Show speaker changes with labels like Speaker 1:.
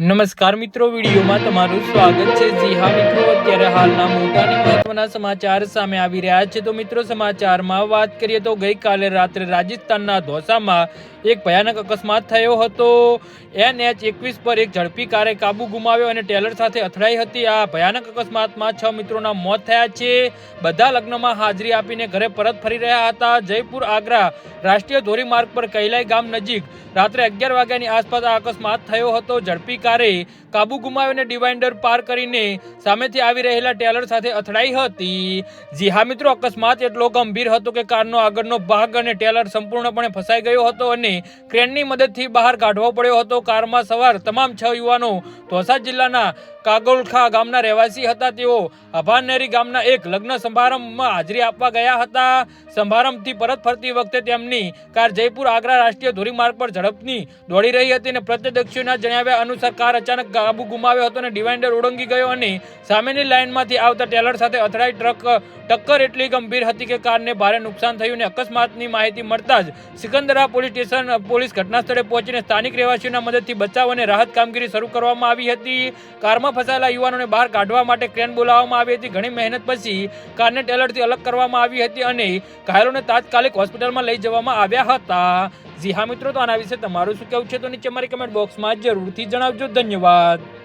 Speaker 1: નમસ્કાર મિત્રો, વિડીયોમાં તમારું સ્વાગત છે. જી હા, મિત્રો, અત્યારે હાલના મોટા અને મહત્વના સમાચાર સામે આવી રહ્યા છે. તો મિત્રો, સમાચારમાં વાત કરીએ તો ગઈકાલે રાત્રે રાજસ્થાનના ધોસામાં એક ભયાનક અકસ્માત થયો હતો. એન એચ એકવીસ પર એક ઝડપી કારે કાબુ ગુમાવ્યો અને ટેલર સાથે અથડાઈ હતી. આ ભયાનક અકસ્માતમાં છ મિત્રોના મોત થયા છે. બધા લગ્નમાં હાજરી આપીને ઘરે પરત ફરી રહ્યા હતા. જયપુર, આગ્રા રાષ્ટ્રીય ધોરીમાર્ગ પર કૈલાઈ ગામ નજીક રાત્રે અગિયાર વાગ્યાની આસપાસ આ અકસ્માત થયો હતો. ઝડપી કારે કાબુ ગુમાવીને ડિવાઇન્ડર પાર કરીને સામેથી આવી રહેલા ટેલર સાથે અથડાઈ હતી. જી હા મિત્રો, અકસ્માત એટલો ગંભીર હતો કે કારનો આગળનો ભાગ અને ટેલર સંપૂર્ણપણે ફસાઈ ગયો હતો અને ક્રેનની મદદથી બહાર કાઢવો પડ્યો હતો. કારમાં સવાર તમામ છ યુવાનો ધોસા જિલ્લાના કાગોલખા ગામના રહેવાસી હતા. તેઓ અભાનેરી ગામના એક લગ્ન સમારંભમાં હાજરી આપવા ગયા હતા. સમારંભથી પરત ફરતી વખતે તેમની કાર જયપુર આગ્રા રાષ્ટ્રીય ધોરીમાર્ગ પર ઝડપની દોડી રહી હતી અને પ્રત્યદર્શીઓના જણાવ્યા અનુસાર કાર અચાનક કાબુ ગુમાવ્યો હતો અને ડિવાઇડર ઓળંગી ગયો અને સામેની લાઇનમાંથી આવતા ટેલર સાથે અથડાઈ ટ્રક ટક્કર એટલી ગંભીર હતી કે કારને ભારે નુકસાન થયું અને અકસ્માતની માહિતી મળતા જ સિકંદરા પોલીસ સ્ટેશન પોલીસ ઘટના સ્થળે પહોંચીને સ્થાનિક રહેવાસીઓના મદદથી બચાવ અને રાહત કામગીરી શરૂ કરવામાં આવી હતી. કારમાં ફસાયેલા યુવાનોને બહાર કાઢવા માટે ક્રેન બોલાવવામાં આવી હતી. ઘણી મહેનત પછી કારને ટેલરથી અલગ કરવામાં આવી હતી અને ઘાયલોને તાત્કાલિક હોસ્પિટલમાં લઈ જવામાં આવ્યા હતા. જી હા મિત્રો, તો આના વિશે તમારું શું કહેવું છે? તો નીચે મારી કમેન્ટ બોક્સમાં જરૂરથી જણાવજો. ધન્યવાદ.